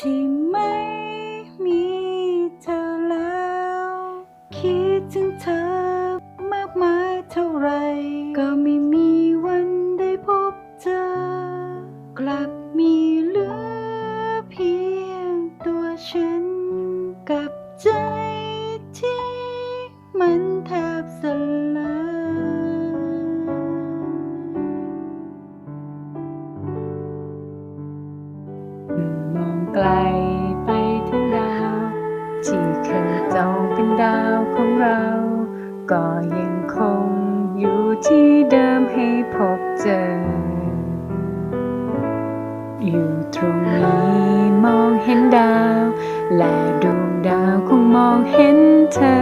ที่ไม่มีเธอแล้ว คิดถึงเธอมากมายเท่าไร ก็ไม่มีวันได้พบเธอ กลับมีเหลือเพียงตัวฉัน ไกลไปถึงดาว ที่เคยจองเป็นดาวของเรา ก็ยังคงอยู่ที่เดิมให้พบเจอ อยู่ตรงนี้มองเห็นดาว และดวงดาวคงมองเห็นเธอ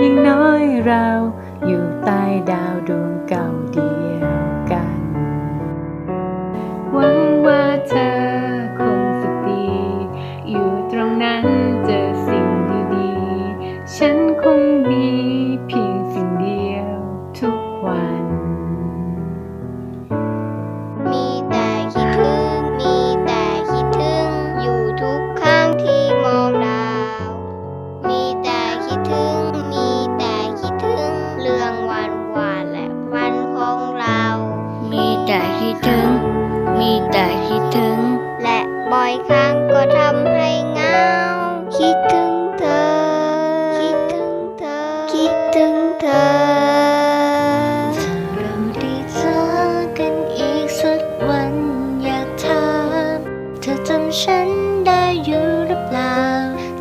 ยิ่งน้อยเราอยู่ใต้ดาวดวงเก่าเดียว คิดถึง มีแต่คิดถึง และบ่อยครั้งก็ทำให้เหงา คิดถึงเธอ คิดถึงเธอ คิดถึงเธอ เราได้เจอกันอีกสักวันอยากถามเธอจำฉันได้อยู่หรือเปล่า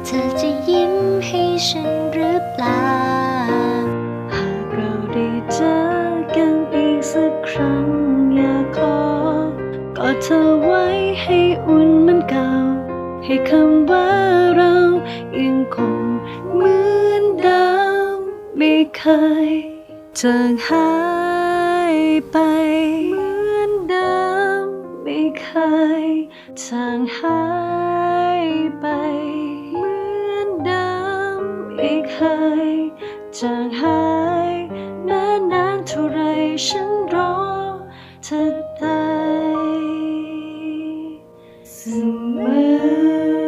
เธอจะยิ้มให้ฉันหรือเปล่า หากเราได้เจอกันอีกสักครั้ง เธอไว้ให้อุ่นมือนเก่า ให้คำว่าเรายังคงเหมือนเดิมไม่เคยจางหายไป เหมือนเดิมไม่เคยจางหายไป เหมือนเดิมไม่เคยจางหาย Well